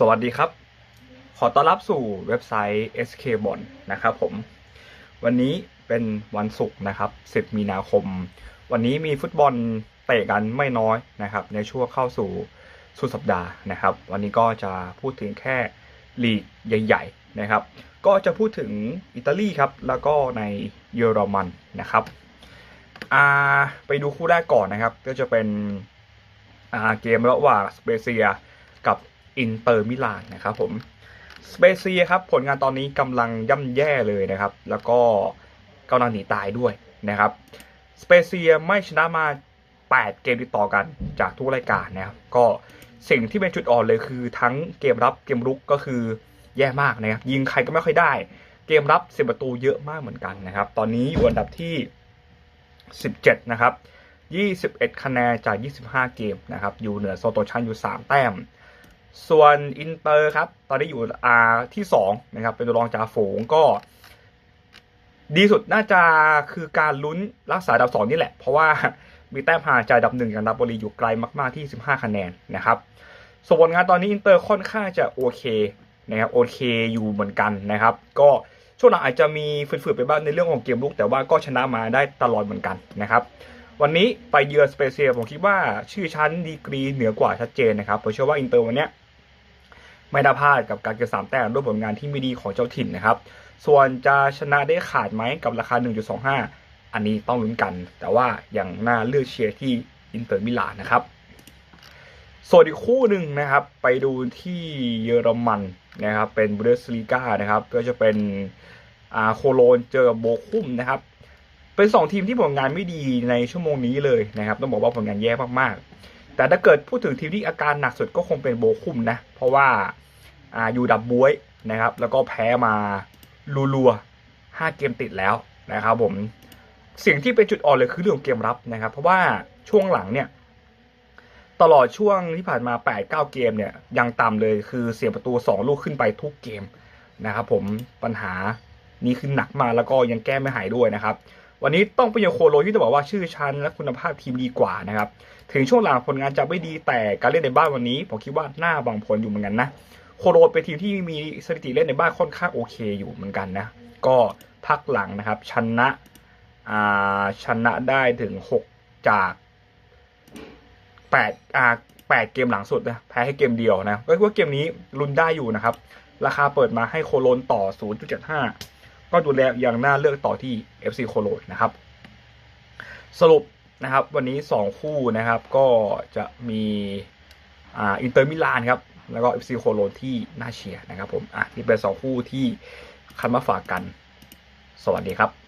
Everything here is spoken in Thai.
สวัสดีครับ ขอต้อนรับสู่เว็บไซต์ SK b o n นะครับผม วันนี้เป็นวันศุกร์นะครับ 10 มีนาคม วันนี้มีฟุตบอลเตะกันไม่น้อยนะครับ ในช่วงเข้าสู่สุดสัปดาห์นะครับ วันนี้ก็จะพูดถึงแค่ลีกใหญ่ ๆ นะครับ ก็จะพูดถึงอิตาลีครับ แล้วก็ในเยอรมันนะครับไปดูคู่แรกก่อนนะครับ ก็จะเป็นเกมระหว่างสเปเซียกับ อินเตอร์มิลานนะครับผมสเปเซียครับผลงานตอนนี้กำลังย่ำแย่เลยนะครับ แล้วก็กำลังหนีตายด้วยนะครับสเปเซียไม่ชนะมา 8 เกมติดต่อกันจากทุกรายการนะครับก็สิ่งที่เป็นจุดอ่อนเลยคือทั้งเกมรับเกมรุกก็คือแย่มากนะครับยิงใครก็ไม่ค่อยได้ เกมรับเสียประตูเยอะมากเหมือนกันนะครับ ตอนนี้อยู่อันดับที่ 17 นะครับ 21 คะแนนจาก 25 เกมนะครับอยู่เหนือโซโตชันอยู่ 3 แต้ม ส่วนอินเตอร์ครับ ตอนนี้อยู่อาที่2นะครับ เป็นตัวรองจ่าฝูงก็ ดีสุดน่าจะคือการลุ้นรักษาอันดับ2นี่แหละ เพราะว่ามีแต้มห่างจากอันดับ1กับนาโปลีอยู่ไกลมาก ๆที่ 15 คะแนนนะครับ ส่วนผลงานตอนนี้อินเตอร์ค่อนข้างจะโอเคนะครับโอเคอยู่เหมือนกันนะครับ ก็ช่วงหลังอาจจะมีฝืดๆไปบ้างในเรื่องของเกมลุก แต่ว่าก็ชนะมาได้ตลอดเหมือนกันนะครับ วันนี้ไปเยือนสเปเซียผมคิดว่าชื่อชั้นดีกรีเหนือกว่าชัดเจนนะครับผมเชื่อว่าอินเตอร์วันเนี้ย ไม่น่าพลาดกับการเก็บสามแต้มด้วยผลงานที่ไม่ดีของเจ้าถิ่นนะครับ ส่วนจะชนะได้ขาดไหมกับราคา 1.25 อันนี้ต้องลุ้นกัน แต่ว่าอย่างน่าเลือกเชียร์ที่อินเตอร์มิลานนะครับส่วนอีกคู่หนึ่งนะครับ ไปดูที่เยอรมันนะครับ เป็นบูเดสลีกานะครับ ก็จะเป็นอาโคโลนเจอกับโบคุมนะครับ เป็นสองทีมที่ผลงานไม่ดีในชั่วโมงนี้เลยนะครับ ต้องบอกว่าผลงานแย่มากๆ แต่ถ้าเกิดพูดถึงทีมที่อาการหนักสุดก็คงเป็นโบคุมนะ เพราะว่าอ่าอยู่ดับบวยนะครับ แล้วก็แพ้มารัวๆห้าเกมติดแล้วนะครับผมสิ่งที่เป็นจุดอ่อนเลยคือเรื่องเกมรับนะครับ เพราะว่าช่วงหลังเนี่ยตลอดช่วงที่ผ่านมา 8-9 เกมเนี่ยยังต่ำเลยคือเสียประตู 2 ลูกขึ้นไปทุกเกมนะครับผมปัญหานี้คือหนักมาแล้วก็ยังแก้ไม่หายด้วยนะครับ วันนี้ต้องไปยังโคโลที่จะบอกว่าชื่อชั้นและคุณภาพทีมดีกว่านะครับ ถึงช่วงหลังผลงานจะไม่ดีแต่การเล่นในบ้านวันนี้ผมคิดว่าหน่าบังผลอยู่เหมือนกันนะ โคโลเป็นทีมที่มีสถิติเล่นในบ้านค่อนข้างโอเคอยู่เหมือนกันนะ ก็พักหลังนะครับชนะอ่าชนะได้ถึง 6 จาก8อ่า8เกมหลังสุดนะแพ้ให้เกมเดียวนะก็คือว่าเกมนี้ลุ้นได้อยู่นะครับ ราคาเปิดมาให้โคโลนต่อ 0.75 ก็ดูแลอย่างน่าเลือกต่อที่ FC โคโลนนะครับ สรุปนะครับ วันนี้ 2 คู่นะครับ ก็จะมีอ่าอินเตอร์มิลานครับ แล้วก็ FC โคโลนที่น่าเชียร์นะครับผมอะนี่เป็น 2 คู่ที่คันมาฝากกัน สวัสดีครับ